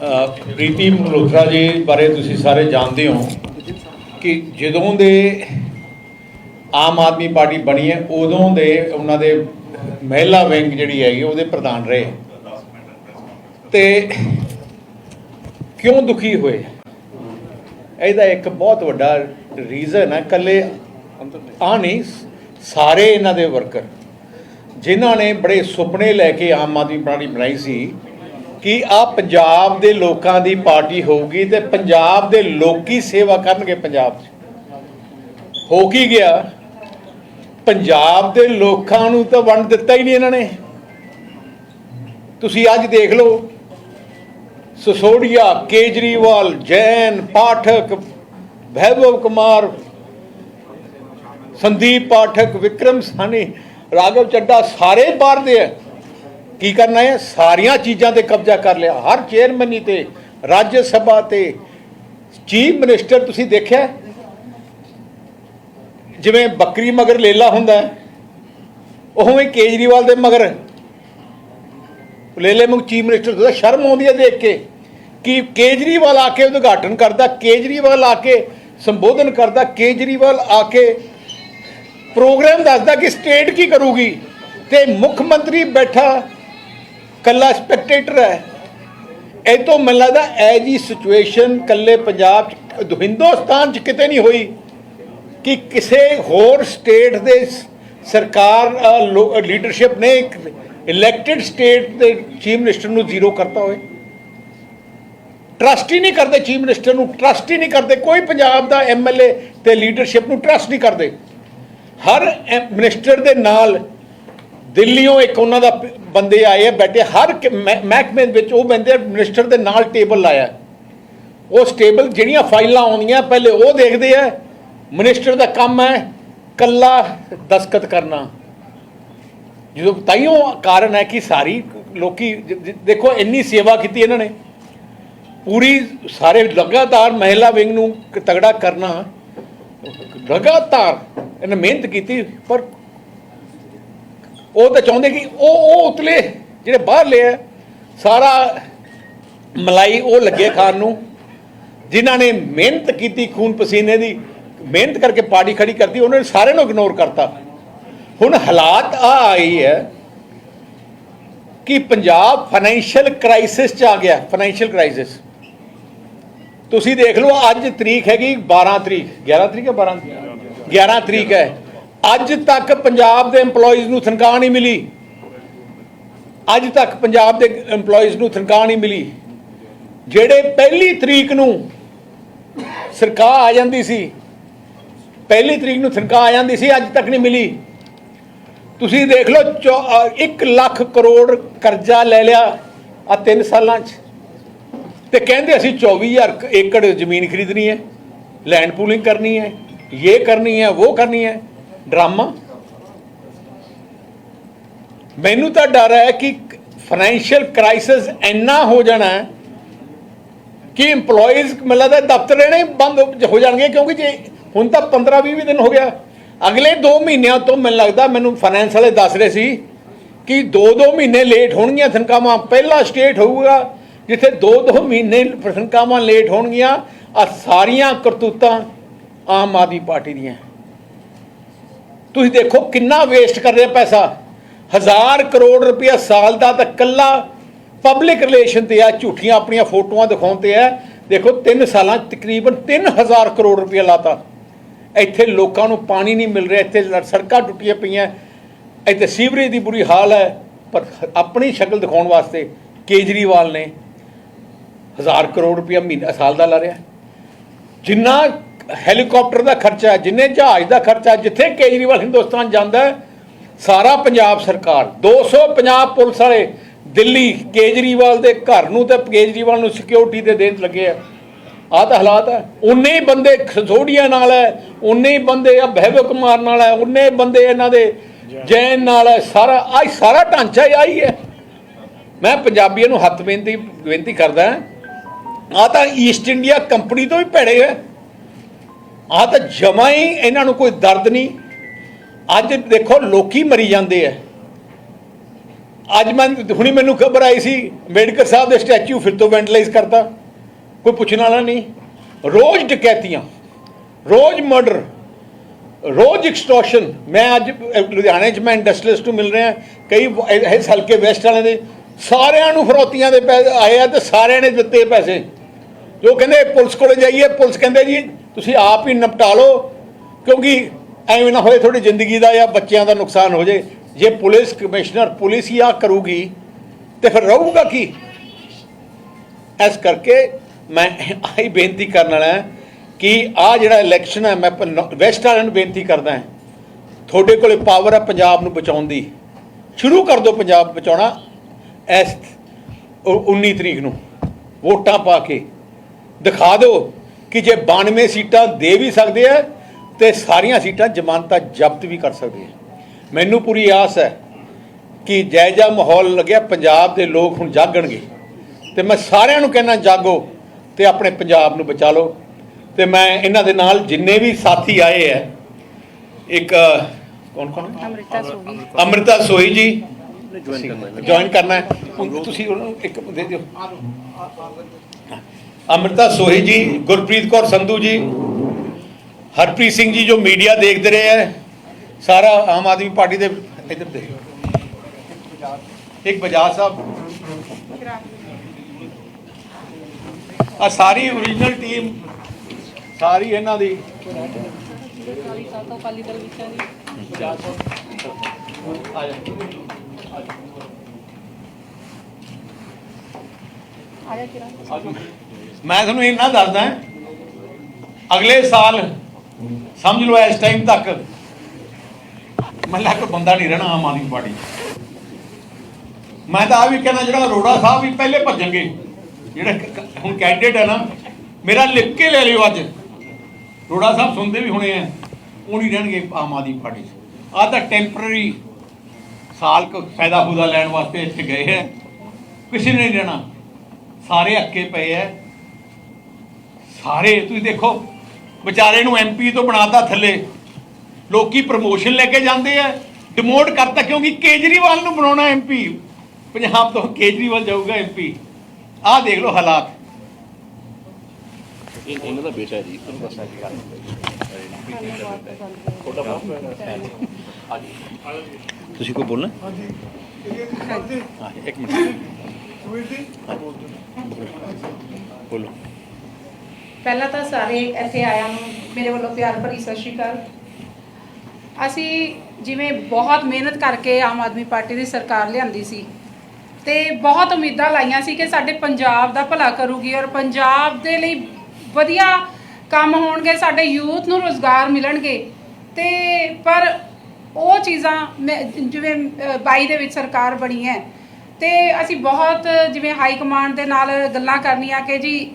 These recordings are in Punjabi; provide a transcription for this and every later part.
ਪ੍ਰੀਤੀ ਮਲਹੋਤਰਾ ਜੀ ਬਾਰੇ ਤੁਸੀਂ ਸਾਰੇ ਜਾਣਦੇ ਹੋ ਕਿ ਜਦੋਂ ਦੇ ਆਮ ਆਦਮੀ ਪਾਰਟੀ ਬਣੀ ਹੈ, ਉਦੋਂ ਦੇ ਉਹਨਾਂ ਦੇ ਮਹਿਲਾ ਵਿੰਗ ਜਿਹੜੀ ਹੈਗੀ, ਉਹਦੇ ਪ੍ਰਧਾਨ ਰਹੇ। ਤੇ ਕਿਉਂ ਦੁਖੀ ਹੋਏ? ਇਹਦਾ ਇੱਕ ਬਹੁਤ ਵੱਡਾ ਰੀਜ਼ਨ ਹੈ ਕੱਲੇ ਆ ਨਹੀਂ, ਸਾਰੇ ਇਹਨਾਂ ਦੇ ਵਰਕਰ ਜਿਨ੍ਹਾਂ ਨੇ ਬੜੇ ਸੁਪਨੇ ਲੈ ਕੇ ਆਮ ਆਦਮੀ ਪਾਰਟੀ ਬਣਾਈ ਸੀ ਕਿ ਆ ਪੰਜਾਬ ਦੇ ਲੋਕਾਂ ਦੀ ਪਾਰਟੀ ਹੋਊਗੀ ਤੇ ਪੰਜਾਬ ਦੇ ਲੋਕੀ ਸੇਵਾ ਕਰਨਗੇ ਪੰਜਾਬ 'ਚ। ਹੋ ਕੀ ਗਿਆ? ਪੰਜਾਬ ਦੇ ਲੋਕਾਂ ਨੂੰ ਤਾਂ ਵੰਡ ਦਿੱਤਾ ਹੀ ਨਹੀਂ ਇਹਨਾਂ ਨੇ। ਤੁਸੀਂ ਅੱਜ ਦੇਖ ਲਓ, ਸਸੋੜੀਆ, ਕੇਜਰੀਵਾਲ, ਜੈਨ, ਪਾਠਕ, ਵੈਭਵ ਕੁਮਾਰ, ਸੰਦੀਪ ਪਾਠਕ, ਵਿਕਰਮ ਸਾਨੀ ਰਾਘਵ ਚੱਡਾ ਸਾਰੇ ਬਾਹਰ ਦੇ ਹੈ ਕੀ ਕਰਨਾ ਹੈ? ਸਾਰੀਆਂ ਚੀਜ਼ਾਂ ਤੇ ਕਬਜ਼ਾ ਕਰ ਲਿਆ। ਹਰ ਚੇਅਰਮੈਨੀ ਤੇ, ਰਾਜ ਸਭਾ ਤੇ ਚੀਫ ਮਿਨਿਸਟਰ ਤੁਸੀਂ ਦੇਖਿਆ? ਜਿਵੇਂ ਬੱਕਰੀ ਮਗਰ ਲੇਲਾ ਹੁੰਦਾ ਉਵੇਂ ਕੇਜਰੀਵਾਲ ਦੇ ਮਗਰ। ਲੇਲੇ ਨੂੰ ਚੀਫ ਮਿਨਿਸਟਰ ਦਾ ਸ਼ਰਮ ਆਉਂਦੀ ਹੈ ਦੇਖ ਕੇ। ਕਿ ਕੇਜਰੀਵਾਲ ਆ ਕੇ ਉਦਘਾਟਨ ਕਰਦਾ, ਕੇਜਰੀਵਾਲ ਆ ਕੇ ਸੰਬੋਧਨ ਕਰਦਾ, ਕੇਜਰੀਵਾਲ ਆ ਕੇ ਪ੍ਰੋਗਰਾਮ ਦੱਸਦਾ ਕਿ ਸਟੇਟ ਕੀ ਕਰੂਗੀ। ਤੇ ਮੁੱਖ ਮੰਤਰੀ ਬੈਠਾ ਕੱਲਾ ਸਪੈਕਟੇਟਰ ਹੈ। ਇਹ ਤੋਂ ਮੈਨੂੰ ਲੱਗਦਾ ਐ ਜੀ ਸਿਚੁਏਸ਼ਨ ਕੱਲੇ ਪੰਜਾਬ ਚ, ਹਿੰਦੁਸਤਾਨ ਚ ਕਿਤੇ ਨਹੀਂ ਹੋਈ ਕਿ ਕਿਸੇ ਹੋਰ ਸਟੇਟ ਦੇ ਸਰਕਾਰ ਲੀਡਰਸ਼ਿਪ ਨੇ ਇੱਕ ਇਲੈਕਟਿਡ ਸਟੇਟ ਦੇ ਚੀਫ ਮਿਨਿਸਟਰ ਨੂੰ ਜ਼ੀਰੋ ਕਰਤਾ ਹੋਵੇ। ਟਰਸਟ ਹੀ ਨਹੀਂ ਕਰਦੇ ਚੀਫ ਮਿਨਿਸਟਰ ਨੂੰ ਟਰਸਟ ਹੀ ਨਹੀਂ ਕਰਦੇ। ਕੋਈ ਪੰਜਾਬ ਦਾ ਐਮਐਲਏ ਤੇ ਲੀਡਰਸ਼ਿਪ ਨੂੰ ਟਰਸਟ ਨਹੀਂ ਕਰਦੇ। ਹਰ ਮਿਨਿਸਟਰ ਦੇ ਨਾਲ ਦਿੱਲੀੋਂ ਇੱਕ ਉਹਨਾਂ ਦਾ ਬੰਦੇ ਆਏ ਆ ਬੈਠੇ, ਹਰ ਮਹਿਕਮੇ ਵਿੱਚ ਉਹ ਬੰਦੇ ਮਿਨਿਸਟਰ ਦੇ ਨਾਲ ਟੇਬਲ ਲਾਇਆ। ਉਸ ਟੇਬਲ ਜਿਹੜੀਆਂ ਫਾਈਲਾਂ ਆਉਂਦੀਆਂ, ਪਹਿਲੇ ਉਹ ਦੇਖਦੇ ਆ, ਮਿਨਿਸਟਰ ਦਾ ਕੰਮ ਹੈ ਕੱਲਾ ਦਸਖਤ ਕਰਨਾ। ਜਦੋਂ ਤਾਈਓ ਕਾਰਨ ਹੈ ਕਿ ਸਾਰੀ ਲੋਕੀ ਦੇਖੋ ਇੰਨੀ ਸੇਵਾ ਕੀਤੀ ਇਹਨਾਂ ਨੇ। ਪੂਰੀ ਸਾਰੇ ਲਗਾਤਾਰ ਮਹਿਲਾ ਵਿੰਗ ਨੂੰ ਤਗੜਾ ਕਰਨਾ। ਲਗਾਤਾਰ ਇਹਨੇ ਮਿਹਨਤ ਕੀਤੀ, ਪਰ ਉਹ ਤਾਂ ਚਾਹੁੰਦੇ ਕਿ ਉਹ ਉਹ ਉਤਲੇ, ਜਿਹੜੇ ਬਾਹਰ ਲਿਆ ਸਾਰਾ ਮਲਾਈ ਉਹ ਲੱਗੇ ਖਾਣ ਨੂੰ, ਜਿਨ੍ਹਾਂ ਨੇ ਮਿਹਨਤ ਕੀਤੀ ਖੂਨ ਪਸੀਨੇ ਦੀ, ਮਿਹਨਤ ਕਰਕੇ ਪਾਰਟੀ ਖੜੀ ਕਰਤੀ, ਉਹਨਾਂ ਨੇ ਸਾਰਿਆਂ ਨੂੰ ਇਗਨੋਰ ਕਰਤਾ। ਹੁਣ ਹਾਲਾਤ ਆ ਆਈ ਹੈ ਕਿ ਪੰਜਾਬ ਫਾਈਨੈਂਸ਼ੀਅਲ ਕ੍ਰਾਈਸਿਸ ਚ ਆ ਗਿਆ ਫਾਈਨੈਂਸ਼ੀਅਲ ਕ੍ਰਾਈਸਿਸ ਤੁਸੀਂ ਦੇਖ ਲਓ, ਅੱਜ ਤਰੀਕ ਹੈਗੀ 12 ਤਰੀਕ 11 ਤਰੀਕ ਹੈ 12 11 ਤਰੀਕ ਹੈ। ਅੱਜ ਤੱਕ ਪੰਜਾਬ ਦੇ EMPLOYEES ਨੂੰ ਤਨਖਾਹ ਨਹੀਂ ਮਿਲੀ। ਅੱਜ ਤੱਕ ਪੰਜਾਬ ਦੇ EMPLOYEES ਨੂੰ ਤਨਖਾਹ ਨਹੀਂ ਮਿਲੀ। ਜਿਹੜੇ ਪਹਿਲੀ ਤਰੀਕ ਨੂੰ ਸਰਕਾਰ ਆ ਜਾਂਦੀ ਸੀ, ਪਹਿਲੀ ਤਰੀਕ ਨੂੰ ਤਨਖਾਹ ਆ ਜਾਂਦੀ ਸੀ, ਅੱਜ ਤੱਕ ਨਹੀਂ ਮਿਲੀ। ਤੁਸੀਂ ਦੇਖ ਲਓ 1 ਲੱਖ ਕਰੋੜ ਕਰਜ਼ਾ ਲੈ ਲਿਆ ਆ 3 ਸਾਲਾਂ 'ਚ। ਤੇ ਕਹਿੰਦੇ ਅਸੀਂ 24000 ਕ- ਏਕੜ ਜ਼ਮੀਨ ਖਰੀਦਣੀ ਹੈ ਲੈਂਡ ਪੂਲਿੰਗ ਕਰਨੀ ਹੈ, ਇਹ ਕਰਨੀ ਹੈ, ਉਹ ਕਰਨੀ ਹੈ। ਡਰਾਮਾ। ਮੈਨੂੰ ਤਾਂ ਡਰ ਹੈ ਕਿ ਫਾਈਨੈਂਸ਼ੀਅਲ ਕ੍ਰਾਈਸਿਸ ਇੰਨਾ ਹੋ ਜਾਣਾ ਕਿ EMPLOYEES ਮੈਨੂੰ ਲੱਗਦਾ ਦਫ਼ਤਰ ਰਹਿਣੇ ਬੰਦ ਹੋ ਜਾਣਗੇ, ਕਿਉਂਕਿ ਜੇ ਹੁਣ ਤਾਂ 15 20 ਦਿਨ ਹੋ ਗਿਆ। ਅਗਲੇ 2 ਮਹੀਨਿਆਂ ਤੋਂ ਮੈਨੂੰ ਲੱਗਦਾ, ਮੈਨੂੰ ਫਾਈਨੈਂਸ ਵਾਲੇ ਦੱਸ ਰਹੇ ਸੀ ਕਿ 2-2 ਮਹੀਨੇ ਲੇਟ ਹੋਣਗੀਆਂ ਤਨਖਾਹਾਂ। ਪਹਿਲਾ ਸਟੇਟ ਹੋਊਗਾ ਜਿੱਥੇ 2-2 ਮਹੀਨੇ ਤਨਖਾਹਾਂ ਲੇਟ ਹੋਣਗੀਆਂ। ਆ ਸਾਰੀਆਂ ਕਰਤੂਤਾਂ ਆਮ ਆਦਮੀ ਪਾਰਟੀ ਦੀਆਂ। ਤੁਸੀਂ ਦੇਖੋ ਕਿੰਨਾ ਵੇਸਟ ਕਰ ਰਿਹਾ ਪੈਸਾ। ਹਜ਼ਾਰ ਕਰੋੜ ਰੁਪਇਆ ਸਾਲ ਦਾ ਤਾਂ ਕੱਲਾ ਪਬਲਿਕ ਰਿਲੇਸ਼ਨ ਤੇ ਆ, ਝੂਠੀਆਂ ਆਪਣੀਆਂ ਫੋਟੋਆਂ ਦਿਖਾਉਣ ਤੇ ਆ। ਦੇਖੋ 3 ਸਾਲਾਂ 'ਚ ਤਕਰੀਬਨ 3000 ਕਰੋੜ ਰੁਪਇਆ ਲਾਤਾ। ਇੱਥੇ ਲੋਕਾਂ ਨੂੰ ਪਾਣੀ ਨਹੀਂ ਮਿਲ ਰਿਹਾ, ਇੱਥੇ ਸੜਕਾਂ ਟੁੱਟੀਆਂ ਪਈਆਂ। ਇੱਥੇ ਸੀਵਰੇਜ ਦੀ ਬੁਰੀ ਹਾਲ ਹੈ, ਪਰ ਆਪਣੀ ਸ਼ਕਲ ਦਿਖਾਉਣ ਵਾਸਤੇ ਕੇਜਰੀਵਾਲ ਨੇ ਹਜ਼ਾਰ ਕਰੋੜ ਰੁਪਇਆ ਮਹੀਨਾ, ਸਾਲ ਦਾ ਲਾ ਰਿਹਾ। ਜਿੰਨਾ ਹੈਲੀਕਾਪਟਰ ਦਾ ਖਰਚਾ, ਜਿੰਨੇ ਜਹਾਜ਼ ਦਾ ਖਰਚਾ, ਜਿੱਥੇ ਕੇਜਰੀਵਾਲ ਹਿੰਦੁਸਤਾਨ ਜਾਂਦਾ ਸਾਰਾ ਪੰਜਾਬ ਸਰਕਾਰ 250 ਪੁਲਿਸ ਵਾਲੇ ਦਿੱਲੀ ਕੇਜਰੀਵਾਲ ਦੇ ਘਰ ਨੂੰ ਤੇ ਕੇਜਰੀਵਾਲ ਨੂੰ ਸਿਕਿਉਰਿਟੀ ਦੇ ਦੇਣ ਲੱਗੇ ਆ। ਆਹ ਤਾਂ ਹਾਲਾਤ ਹੈ ਉਨੇ ਹੀ ਬੰਦੇ ਖਸੋੜੀਆਂ ਨਾਲ ਹੈ, ਉਨੇ ਹੀ ਬੰਦੇ ਆ ਬਹਿਬੋ ਕੁਮਾਰ ਨਾਲ ਹੈ, ਉਨੇ ਬੰਦੇ ਇਹਨਾਂ ਦੇ ਜੈਨ ਨਾਲ ਹੈ, ਸਾਰਾ, ਆਹ ਸਾਰਾ ਢਾਂਚਾ ਹੀ ਆਹੀ ਹੈ। ਮੈਂ ਪੰਜਾਬੀਆਂ ਨੂੰ ਹੱਥ ਬੇਨਤੀ ਬੇਨਤੀ ਕਰਦਾ ਆ ਤਾਂ ਈਸਟ ਇੰਡੀਆ ਕੰਪਨੀ ਤੋਂ ਵੀ ਭੈੜੇ ਹੈ ਆ ਤਾਂ ਜਮਾ ਹੀ ਇਹਨਾਂ ਨੂੰ ਕੋਈ ਦਰਦ ਨਹੀਂ। ਅੱਜ ਦੇਖੋ ਲੋਕੀ ਮਰੀ ਜਾਂਦੇ ਆ। ਅੱਜ ਮੈਂ, ਹੁਣੀ ਮੈਨੂੰ ਖਬਰ ਆਈ ਸੀ, ਅੰਬੇਡਕਰ ਸਾਹਿਬ ਦੇ ਸਟੈਚੂ ਫਿਰ ਤੋਂ ਵੈਂਡਲਾਈਜ਼ ਕਰਤਾ। ਕੋਈ ਪੁੱਛਣ ਵਾਲਾ ਨਹੀਂ। ਰੋਜ਼ ਡਕੈਤੀਆਂ, ਰੋਜ਼ ਮਰਡਰ, ਰੋਜ਼ ਐਕਸਟੋਰਸ਼ਨ ਮੈਂ ਅੱਜ ਲੁਧਿਆਣੇ 'ਚ ਮੈਂ ਇੰਡਸਟਰੀਅਲਿਸਟ ਨੂੰ ਮਿਲ ਰਿਹਾ। ਕਈ ਇਸ ਹਲਕੇ ਵੈਸਟ ਵਾਲਿਆਂ ਦੇ ਸਾਰਿਆਂ ਨੂੰ ਫਰੋਤੀਆਂ ਦੇ ਪੈਸੇ ਆਏ ਆ ਤੇ ਸਾਰਿਆਂ ਨੇ ਦਿੱਤੇ ਪੈਸੇ। ਜੋ ਕਹਿੰਦੇ ਪੁਲਿਸ ਕੋਲੇ ਜਾਈਏ, ਪੁਲਿਸ ਕਹਿੰਦੇ ਜੀ ਤੁਸੀਂ ਆਪ ਹੀ ਨਿਪਟਾ ਲਓ, ਕਿਉਂਕਿ ਐਵੇਂ ਨਾ ਹੋਏ ਤੁਹਾਡੀ ਜ਼ਿੰਦਗੀ ਦਾ ਜਾਂ ਬੱਚਿਆਂ ਦਾ ਨੁਕਸਾਨ ਹੋ ਜੇ। ਜੇ ਪੁਲਿਸ ਕਮਿਸ਼ਨਰ ਪੁਲਿਸ ਹੀ ਆ ਕਰੂਗੀ, ਤੇ ਫਿਰ ਰਹੂਗਾ ਕੀ? ਇਸ ਕਰਕੇ ਮੈਂ ਆਹੀ ਬੇਨਤੀ ਕਰਨ ਵਾਲਾ ਕਿ ਆ ਜਿਹੜਾ ਇਲੈਕਸ਼ਨ ਹੈ, ਮੈਂ ਵੈਸਟ ਵਾਲਿਆਂ ਬੇਨਤੀ ਕਰਦਾ ਹਾਂ। ਤੁਹਾਡੇ ਕੋਲੇ ਪਾਵਰ ਹੈ ਪੰਜਾਬ ਨੂੰ ਬਚਾਉਣ ਦੀ। ਸ਼ੁਰੂ ਕਰ ਦਿਓ ਪੰਜਾਬ ਬਚਾਉਣਾ ਇਸ ਉ- 19 ਤਰੀਕ ਨੂੰ। ਵੋਟਾਂ ਪਾ ਕੇ ਦਿਖਾ ਦਿਓ। ਕਿ ਜੇ 92 ਸੀਟਾਂ ਦੇ ਵੀ ਸਕਦੇ ਆ ਤੇ ਸਾਰੀਆਂ ਸੀਟਾਂ ਜ਼ਮਾਨਤਾਂ ਜ਼ਬਤ ਵੀ ਕਰ ਸਕਦੇ ਆ। ਮੈਨੂੰ ਪੂਰੀ ਆਸ ਹੈ ਕਿ ਜਾਇਜਾ ਮਾਹੌਲ ਲੱਗਿਆ ਪੰਜਾਬ ਦੇ ਲੋਕ ਹੁਣ ਜਾਗਣਗੇ। ਤੇ ਮੈਂ ਸਾਰਿਆਂ ਨੂੰ ਕਹਿਣਾ ਜਾਗੋ ਤੇ ਆਪਣੇ ਪੰਜਾਬ ਨੂੰ ਬਚਾ ਲਓ। ਤੇ ਮੈਂ ਇਹਨਾਂ ਦੇ ਨਾਲ ਜਿੰਨੇ ਵੀ ਸਾਥੀ ਆਏ ਹੈ ਇੱਕ ਕੌਣ ਕੌਣ? ਅੰਮ੍ਰਿਤਾ ਸੋਈ ਜੀ। ਜੁਆਇਨ ਕਰਨਾ ਹੈ। ਤੁਸੀਂ ਉਹਨੂੰ ਇੱਕ ਦੇ ਦਿਓ। ਅੰਮ੍ਰਿਤਾ ਸੋਹੀ ਜੀ ਗੁਰਪ੍ਰੀਤ ਕੌਰ ਸੰਧੂ ਜੀ ਹਰਪ੍ਰੀਤ ਸਿੰਘ ਜੀ ਜੋ ਮੀਡੀਆ ਦੇਖਦੇ ਰਹੇ ਹੈ ਸਾਰਾ ਆਮ ਆਦਮੀ ਪਾਰਟੀ ਦੇ ਇੱਧਰ ਦੇਖੋ ਇੱਕ ਬਜਾਜ ਸਾਹਿਬ। ਆ ਸਾਰੀ ਓਰੀਜਨਲ ਟੀਮ ਸਾਰੀ ਇਹਨਾਂ ਦੀ। ਕਾਲੀ ਸਾਤੋਂ ਕਾਲੀ ਦਲ ਵਿੱਚ ਆ ਆ ਜਾ ਆ ਜਾ ਮੈਂ ਤੁਹਾਨੂੰ ਇੰਨਾ ਦੱਸਦਾ ਅਗਲੇ ਸਾਲ, ਸਮਝ ਲਓ ਇਸ ਟਾਈਮ ਤੱਕ, ਮੱਲਾ ਕੋਈ ਬੰਦਾ ਨਹੀਂ ਰਹਿਣਾ ਆਮ ਆਦਮੀ ਪਾਰਟੀ 'ਚ। ਮੈਂ ਤਾਂ ਆ ਵੀ ਕਹਿੰਦਾ ਜਿਹੜਾ ਅਰੋੜਾ ਸਾਹਿਬ ਵੀ ਪਹਿਲੇ ਭੱਜਣਗੇ, ਜਿਹੜੇ ਹੁਣ ਕੈਂਡੀਡੇਟ ਹੈ ਨਾ, ਮੇਰਾ ਲਿਖ ਕੇ ਲੈ ਲਿਓ ਅੱਜ। ਅਰੋੜਾ ਸਾਹਿਬ ਸੁਣਦੇ ਵੀ ਹੋਣੇ ਆ, ਉਹ ਨਹੀਂ ਰਹਿਣਗੇ ਆਮ ਆਦਮੀ ਪਾਰਟੀ 'ਚ। ਆਹ ਤਾਂ ਟੈਂਪਰਰੀ ਸਾਲ ਕੁ ਫਾਇਦਾ ਫੂਦਾ ਲੈਣ ਵਾਸਤੇ ਇੱਥੇ ਗਏ ਹੈ, ਕਿਸੇ ਨੇ ਨਹੀਂ ਰਹਿਣਾ। ਸਾਰੇ ਅੱਕੇ ਪਏ ਐ। ਸਾਰੇ ਤੁਸੀਂ ਦੇਖੋ ਵਿਚਾਰੇ ਨੂੰ ਐਮਪੀ ਤੋਂ ਬਣਾਤਾ ਥੱਲੇ। ਲੋਕੀ ਪ੍ਰਮੋਸ਼ਨ ਲੈ ਕੇ ਜਾਂਦੇ ਐ। ਡਿਮੋਟ ਕਰਤਾ ਕਿਉਂਕਿ ਕੇਜਰੀਵਾਲ ਨੂੰ ਬਣਾਉਣਾ ਐਮਪੀ ਪੰਜਾਬ ਤੋਂ ਕੇਜਰੀਵਾਲ ਜਾਊਗਾ ਐਮਪੀ ਆਹ ਦੇਖ ਲਓ ਹਾਲਾਤ। ਇਹ ਇਹਨਾਂ ਦਾ ਬੇਟਾ ਹੈ ਜੀ ਤੁਹਾਨੂੰ ਦੱਸਣਾ ਕੀ ਗੱਲ ਤੁਸੀਂ ਕੋਈ ਬੋਲਣਾ? ਹਾਂ ਇੱਕ ਮਿੰਟ। ਬੋਲੋ। ਪਹਿਲਾਂ ਤਾਂ ਸਾਰੇ ਇੱਥੇ ਆਇਆਂ ਨੂੰ ਮੇਰੇ ਵੱਲੋਂ ਪਿਆਰ ਭਰੀ ਸਤਿ ਸ਼੍ਰੀ ਅਕਾਲ। ਅਸੀਂ ਜਿਵੇਂ ਬਹੁਤ ਮਿਹਨਤ ਕਰਕੇ ਆਮ ਆਦਮੀ ਪਾਰਟੀ ਦੀ ਸਰਕਾਰ ਲਿਆਂਦੀ ਸੀ ਤੇ ਬਹੁਤ ਉਮੀਦਾਂ ਲਾਈਆਂ ਸੀ ਕਿ ਸਾਡੇ ਪੰਜਾਬ ਦਾ ਭਲਾ ਕਰੂਗੀ ਔਰ ਪੰਜਾਬ ਦੇ ਲਈ ਵਧੀਆ ਕੰਮ ਹੋਣਗੇ ਸਾਡੇ ਯੂਥ ਨੂੰ ਰੋਜ਼ਗਾਰ ਮਿਲਣਗੇ। ਤੇ ਪਰ ਉਹ ਚੀਜ਼ਾਂ ਮੈਂ- ਜਿਵੇਂ ਅ, 22 ਦੇ ਵਿੱਚ ਸਰਕਾਰ ਬਣੀ ਹੈ ਤੇ ਅਸੀਂ ਬਹੁਤ ਜਿਵੇਂ ਹਾਈ ਕਮਾਂਡ ਦੇ ਨਾਲ ਗੱਲਾਂ ਕਰਨੀਆਂ ਕਿ ਜੀ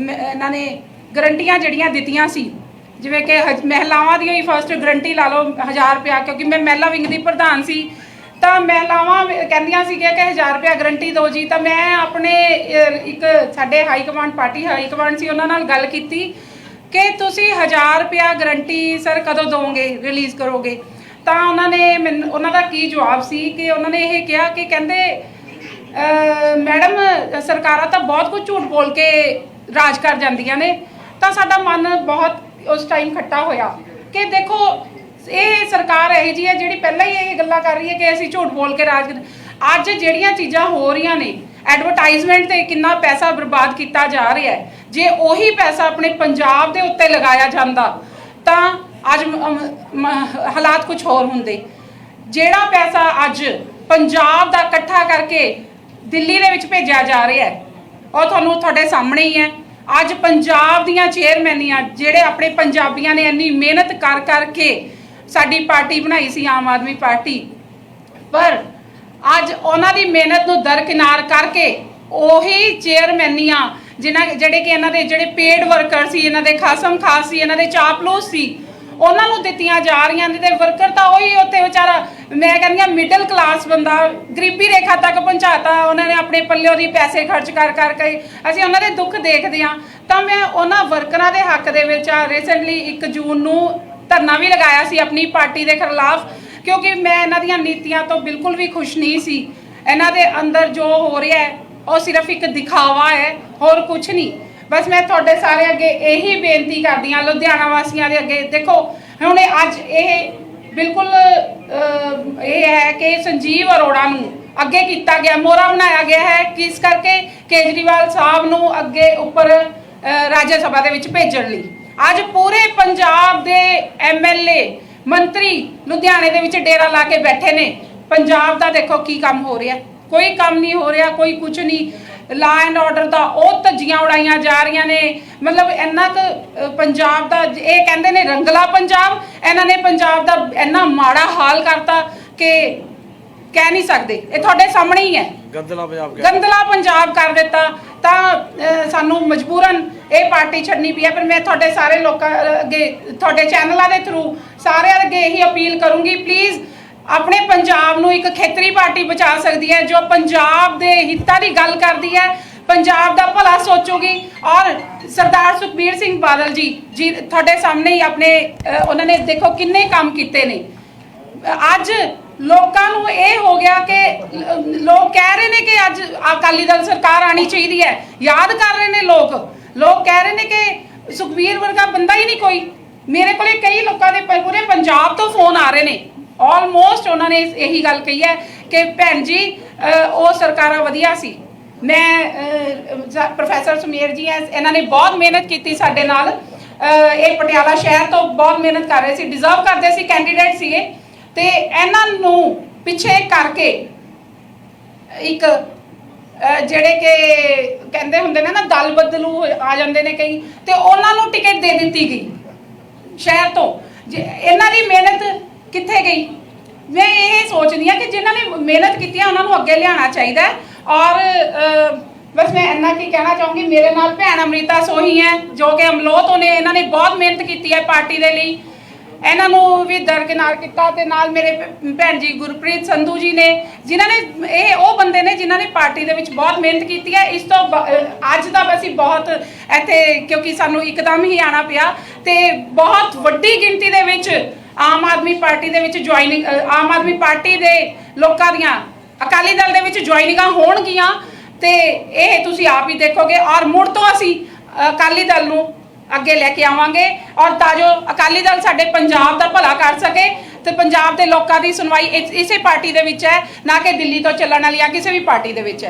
ਮ- ਇਹਨਾਂ ਨੇ ਗਰੰਟੀਆਂ ਜਿਹੜੀਆਂ ਦਿੱਤੀਆਂ ਸੀ, ਜਿਵੇਂ ਕਿ ਹਜ- ਮਹਿਲਾਵਾਂ ਦੀਆਂ ਹੀ ਫਸਟ ਗਰੰਟੀ ਲਾ ਲਓ 1000 ਰੁਪਇਆ, ਕਿਉਂਕਿ ਮੈਂ ਮਹਿਲਾ ਵਿੰਗ ਦੀ ਪ੍ਰਧਾਨ ਸੀ, ਤਾਂ ਮਹਿਲਾਵਾਂ ਕਹਿੰਦੀਆਂ ਸੀ ਕਿ 1000 ਰੁਪਇਆ ਗਰੰਟੀ ਦਿਓ ਜੀ, ਤਾਂ ਮੈਂ ਆਪਣੇ ਇੱਕ ਸਾਡੇ high command party high command ਸੀ, ਉਹਨਾਂ ਨਾਲ ਗੱਲ ਕੀਤੀ ਕਿ ਤੁਸੀਂ 1000 ਰੁਪਇਆ ਗਰੰਟੀ ਸਰ ਕਦੋਂ ਦੋਗੇ ਰਿਲੀਜ਼ ਕਰੋਗੇ? ਤਾਂ ਉਹਨਾਂ ਨੇ ਮੈਨੂੰ, ਉਹਨਾਂ ਦਾ ਕੀ ਜਵਾਬ ਸੀ ਕਿ ਉਹਨਾਂ ਨੇ ਇਹ ਕਿਹਾ ਕਿ ਕਹਿੰਦੇ ਮੈਡਮ, ਸਰਕਾਰਾਂ ਤਾਂ ਬਹੁਤ ਕੁਝ ਝੂਠ ਬੋਲ ਕੇ ਰਾਜ ਕਰ ਜਾਂਦੀਆਂ ਨੇ। ਤਾਂ ਸਾਡਾ ਮਨ ਬਹੁਤ ਉਸ ਟਾਈਮ ਖੱਟਾ ਹੋਇਆ ਕਿ ਦੇਖੋ, ਇਹ ਸਰਕਾਰ ਇਹੋ ਜੀ ਹੈ ਜਿਹੜੀ ਪਹਿਲਾਂ ਹੀ ਇਹ ਗੱਲਾਂ ਕਰ ਰਹੀ ਹੈ ਕਿ ਅਸੀਂ ਝੂਠ ਬੋਲ ਕੇ ਰਾਜ ਅੱਜ ਜਿਹੜੀਆਂ ਚੀਜ਼ਾਂ ਹੋ ਰਹੀਆਂ ਨੇ ਐਡਵਰਟਾਈਜ਼ਮੈਂਟ ਤੇ ਕਿੰਨਾ ਪੈਸਾ ਬਰਬਾਦ ਕੀਤਾ ਜਾ ਰਿਹਾ ਹੈ, ਜੇ ਉਹੀ ਪੈਸਾ ਆਪਣੇ ਪੰਜਾਬ ਦੇ ਉੱਤੇ ਲਗਾਇਆ ਜਾਂਦਾ, ਤਾਂ ਅੱਜ ਹਾਲਾਤ ਕੁਝ ਹੋਰ ਹੁੰਦੇ। ਜਿਹੜਾ ਪੈਸਾ ਅੱਜ ਪੰਜਾਬ ਦਾ ਇਕੱਠਾ ਕਰਕੇ ਦਿੱਲੀ ਦੇ ਵਿੱਚ ਭੇਜਿਆ ਜਾ ਰਿਹਾ ਹੈ, ਉਹ ਤੁਹਾਨੂੰ ਤੁਹਾਡੇ ਸਾਹਮਣੇ ਹੀ ਹੈ। ਅੱਜ ਪੰਜਾਬ ਦੀਆਂ ਚੇਅਰਮੈਨੀਆਂ ਜਿਹੜੇ ਆਪਣੇ ਪੰਜਾਬੀਆਂ ਨੇ ਇੰਨੀ ਮਿਹਨਤ ਕਰ ਕਰਕੇ ਸਾਡੀ ਪਾਰਟੀ ਬਣਾਈ ਸੀ, ਆਮ ਆਦਮੀ ਪਾਰਟੀ, ਪਰ ਅੱਜ ਉਹਨਾਂ ਦੀ ਮਿਹਨਤ ਨੂੰ ਦਰਕਿਨਾਰ ਕਰਕੇ ਉਹੀ ਚੇਅਰਮੈਨੀਆਂ ਜਿਨ੍ਹਾਂ ਜਿਹੜੇ ਕਿ ਇਹਨਾਂ ਦੇ ਜਿਹੜੇ ਪੇਡ ਵਰਕਰ ਸੀ, ਇਹਨਾਂ ਦੇ ਖਾਸਮ ਖਾਸ ਸੀ, ਇਹਨਾਂ ਦੇ ਚਾਪਲੂਸ ਸੀ ਉਹਨਾਂ ਨੂੰ ਦਿੱਤੀਆਂ ਜਾ ਰਹੀਆਂ ਨੇ ਤੇ ਵਰਕਰ ਤਾਂ ਉਹੀ ਉੱਥੇ ਵਿਚਾਰਾ, ਮੈਂ ਕਹਿੰਦੀ ਆ ਮਿਡਲ ਕਲਾਸ ਬੰਦਾ, ਗਰੀਬੀ ਰੇਖਾ ਤੱਕ ਪਹੁੰਚਾਤਾ, ਉਹਨਾਂ ਨੇ ਆਪਣੇ ਪੱਲਿਓ ਦੀ ਪੈਸੇ ਖਰਚ ਕਰ ਕਰ ਕੇ ਅਸੀਂ ਉਹਨਾਂ ਦੇ ਦੁੱਖ ਦੇਖਦੇ ਆ ਤਾਂ ਮੈਂ ਉਹਨਾਂ ਵਰਕਰਾਂ ਦੇ ਹੱਕ ਦੇ ਵਿੱਚ ਰੀਸੈਂਟਲੀ 1 ਜੂਨ ਨੂੰ ਧਰਨਾ ਵੀ ਲਗਾਇਆ ਸੀ ਆਪਣੀ ਪਾਰਟੀ ਦੇ ਖਿਲਾਫ, ਕਿਉਂਕਿ ਮੈਂ ਇਹਨਾਂ ਦੀਆਂ ਨੀਤੀਆਂ ਤੋਂ ਬਿਲਕੁਲ ਵੀ ਖੁਸ਼ ਨਹੀਂ ਸੀ। ਇਹਨਾਂ ਦੇ ਅੰਦਰ ਜੋ ਹੋ ਰਿਹਾ ਹੈ, ਉਹ ਸਿਰਫ ਇੱਕ ਦਿਖਾਵਾ ਹੈ, ਹੋਰ ਕੁਝ ਨਹੀਂ। ਬਸ ਮੈਂ ਤੁਹਾਡੇ ਸਾਰੇ ਅੱਗੇ ਇਹੀ ਬੇਨਤੀ ਕਰਦੀ ਹਾਂ, ਲੁਧਿਆਣਾ ਵਾਸੀਆਂ ਦੇ ਅੱਗੇ। ਦੇਖੋ, ਹੁਣ ਅੱਜ ਇਹ ਬਿਲਕੁਲ ਇਹ ਹੈ ਕਿ ਸੰਜੀਵ ਅਰੋੜਾ ਨੂੰ ਅੱਗੇ ਕੀਤਾ ਗਿਆ, ਮੋਹਰਾ ਬਣਾਇਆ ਗਿਆ ਹੈ। ਕਿਸ ਕਰਕੇ? ਕੇਜਰੀਵਾਲ ਸਾਹਿਬ ਨੂੰ ਅੱਗੇ ਉੱਪਰ ਰਾਜ ਸਭਾ ਦੇ ਵਿੱਚ ਭੇਜਣ ਲਈ। ਅੱਜ ਪੂਰੇ ਪੰਜਾਬ ਦੇ ਐਮਐਲਏ ਮੰਤਰੀ ਲੁਧਿਆਣੇ ਦੇ ਵਿੱਚ ਡੇਰਾ ਲਾ ਕੇ ਬੈਠੇ ਨੇ। ਪੰਜਾਬ ਦਾ ਦੇਖੋ ਕੀ ਕੰਮ ਹੋ ਰਿਹਾ। ਕੋਈ ਕੰਮ ਨਹੀਂ ਹੋ ਰਿਹਾ, ਕੋਈ ਕੁਝ ਨਹੀਂ। ਲਾ ਐਂਡ ਆਰਡਰ ਦਾ ਉਹ ਧੱਜੀਆਂ ਉਡਾਈਆਂ ਜਾ ਰਹੀਆਂ ਨੇ। ਮਤਲਬ ਇੰਨਾ ਕੁ ਪੰਜਾਬ ਦਾ ਇਹ ਕਹਿੰਦੇ ਨੇ ਰੰਗਲਾ ਪੰਜਾਬ ਇਹਨਾਂ ਨੇ ਪੰਜਾਬ ਦਾ ਇੰਨਾ ਮਾੜਾ ਹਾਲ ਕਰਤਾ ਕਿ ਕਹਿ ਨਹੀਂ ਸਕਦੇ। ਇਹ ਤੁਹਾਡੇ ਸਾਹਮਣੇ ਹੀ ਹੈ। ਗੰਦਲਾ ਪੰਜਾਬ ਗੰਦਲਾ ਪੰਜਾਬ ਕਰ ਦਿੱਤਾ। ਤਾਂ ਸਾਨੂੰ ਮਜਬੂਰਨ ਇਹ ਪਾਰਟੀ ਛੱਡਣੀ ਪਈ ਹੈ। ਪਰ ਮੈਂ ਤੁਹਾਡੇ ਸਾਰੇ ਲੋਕਾਂ ਅੱਗੇ ਤੁਹਾਡੇ ਚੈਨਲਾਂ ਦੇ ਥਰੂ ਸਾਰਿਆਂ ਅੱਗੇ ਇਹੀ ਅਪੀਲ ਕਰੂੰਗੀ। ਪਲੀਜ਼ ਆਪਣੇ ਪੰਜਾਬ ਨੂੰ ਇੱਕ ਖੇਤਰੀ ਪਾਰਟੀ ਬਚਾ ਸਕਦੀ ਹੈ, ਜੋ ਪੰਜਾਬ ਦੇ ਹਿੱਤਾਂ ਦੀ ਗੱਲ ਕਰਦੀ ਹੈ। ਪੰਜਾਬ ਦਾ ਭਲਾ ਸੋਚੂਗੀ। ਔਰ ਸਰਦਾਰ ਸੁਖਬੀਰ ਸਿੰਘ ਬਾਦਲ ਜੀ ਜੀ ਤੁਹਾਡੇ ਸਾਹਮਣੇ ਹੀ ਆਪਣੇ ਉਹਨਾਂ ਨੇ ਦੇਖੋ ਕਿੰਨੇ ਕੰਮ ਕੀਤੇ ਨੇ। ਅੱਜ ਲੋਕਾਂ ਨੂੰ ਇਹ ਹੋ ਗਿਆ ਕਿ ਲੋਕ ਕਹਿ ਰਹੇ ਨੇ ਕਿ ਅੱਜ ਅਕਾਲੀ ਦਲ ਸਰਕਾਰ ਆਣੀ ਚਾਹੀਦੀ ਹੈ। ਯਾਦ ਕਰ ਰਹੇ ਨੇ ਲੋਕ। ਲੋਕ ਕਹਿ ਰਹੇ ਨੇ ਕਿ ਸੁਖਬੀਰ ਵਰਗਾ ਬੰਦਾ ਹੀ ਨਹੀਂ ਕੋਈ। ਮੇਰੇ ਕੋਲੇ ਕਈ ਲੋਕਾਂ ਦੇ ਪੂਰੇ ਪੰਜਾਬ ਤੋਂ ਫੋਨ ਆ ਰਹੇ ਨੇ। ਆਲਮੋਸਟ ਉਹਨਾਂ ਨੇ ਇਹੀ ਗੱਲ ਕਹੀ ਹੈ ਕਿ ਭੈਣ ਜੀ ਉਹ ਸਰਕਾਰਾਂ ਵਧੀਆ ਸੀ। ਮੈਂ ਪ੍ਰੋਫੈਸਰ ਸੁਮੇਰ ਜੀ ਐ ਇਹਨਾਂ ਨੇ ਬਹੁਤ ਮਿਹਨਤ ਕੀਤੀ ਸਾਡੇ ਨਾਲ। ਅਹ, ਇਹ ਪਟਿਆਲਾ ਸ਼ਹਿਰ ਤੋਂ ਬਹੁਤ ਮਿਹਨਤ ਕਰ ਰਹੇ ਸੀ ਡਿਜ਼ਰਵ ਕਰਦੇ ਸੀ ਕੈਂਡੀਡੇਟ ਸੀਗੇ। ਤੇ ਇਹਨਾਂ ਨੂੰ ਪਿੱਛੇ ਕਰਕੇ ਇੱਕ ਜਿਹੜੇ ਕਿ ਕਹਿੰਦੇ ਹੁੰਦੇ ਨੇ ਨਾ ਦਲ ਬਦਲੂ ਆ ਜਾਂਦੇ ਨੇ ਕਈ ਤੇ ਉਹਨਾਂ ਨੂੰ ਟਿਕਟ ਦੇ ਦਿੱਤੀ ਗਈ ਸ਼ਹਿਰ ਤੋਂ। ਜੇ ਇਹਨਾਂ ਦੀ ਮਿਹਨਤ ਕਿੱਥੇ ਗਈ? ਮੈਂ ਇਹ ਸੋਚਦੀ ਹਾਂ ਕਿ ਜਿਨ੍ਹਾਂ ਨੇ ਮਿਹਨਤ ਕੀਤੀ ਹੈ ਉਹਨਾਂ ਨੂੰ ਅੱਗੇ ਲਿਆਉਣਾ ਚਾਹੀਦਾ ਔਰ ਬਸ ਮੈਂ ਇੰਨਾ ਕੀ ਕਹਿਣਾ ਚਾਹੂੰਗੀ, ਮੇਰੇ ਨਾਲ ਭੈਣ ਅਮ੍ਰਿਤਾ ਸੋਹੀ ਹੈ, ਜੋ ਕਿ ਅਮਲੋਹ ਤੋਂ ਨੇ ਇਹਨਾਂ ਨੇ ਬਹੁਤ ਮਿਹਨਤ ਕੀਤੀ ਹੈ ਪਾਰਟੀ ਦੇ ਲਈ। ਇਹਨਾਂ ਨੂੰ ਵੀ ਦਰਕਿਨਾਰ ਕੀਤਾ ਤੇ ਨਾਲ ਮੇਰੇ ਭੈਣ ਜੀ ਗੁਰਪ੍ਰੀਤ ਸੰਧੂ ਜੀ ਨੇ, ਜਿਨ੍ਹਾਂ ਨੇ, ਇਹ ਉਹ ਬੰਦੇ ਨੇ ਜਿਨ੍ਹਾਂ ਨੇ ਪਾਰਟੀ ਦੇ ਵਿੱਚ ਬਹੁਤ ਮਿਹਨਤ ਕੀਤੀ ਹੈ। ਇਸ ਤੋਂ ਬ- ਅੱਜ ਦਾ ਅਸੀਂ ਬਹੁਤ ਇੱਥੇ, ਕਿਉਂਕਿ ਸਾਨੂੰ ਇੱਕਦਮ ਹੀ ਆਣਾ ਪਿਆ ਤੇ ਬਹੁਤ ਵੱਡੀ ਗਿਣਤੀ ਦੇ ਵਿੱਚ ਆਮ ਆਦਮੀ ਪਾਰਟੀ ਦੇ ਵਿੱਚ ਜੁਆਇਨਿੰਗ ਆਮ ਆਦਮੀ ਪਾਰਟੀ ਦੇ ਲੋਕਾਂ ਦੀਆਂ ਅਕਾਲੀ ਦਲ ਦੇ ਵਿੱਚ ਜੁਆਇਨਿੰਗਾਂ ਹੋਣਗੀਆਂ ਤੇ ਇਹ ਤੁਸੀਂ ਆਪ ਹੀ ਦੇਖੋਗੇ ਔਰ ਮੁੜ ਤੋਂ ਅਸੀਂ ਅਕਾਲੀ ਦਲ ਨੂੰ ਅੱਗੇ ਲੈ ਕੇ ਆਵਾਂਗੇ ਔਰ ਤਾਂ ਜੋ ਅਕਾਲੀ ਦਲ ਸਾਡੇ ਪੰਜਾਬ ਦਾ ਭਲਾ ਕਰ ਸਕੇ ਤੇ ਪੰਜਾਬ ਦੇ ਲੋਕਾਂ ਦੀ ਸੁਣਵਾਈ ਇਸ- ਇਸੇ ਪਾਰਟੀ ਦੇ ਵਿੱਚ ਹੈ, ਨਾ ਕਿ ਦਿੱਲੀ ਤੋਂ ਚੱਲਣ ਵਾਲੀ ਜਾਂ ਕਿਸੇ ਵੀ ਪਾਰਟੀ ਦੇ ਵਿੱਚ ਹੈ।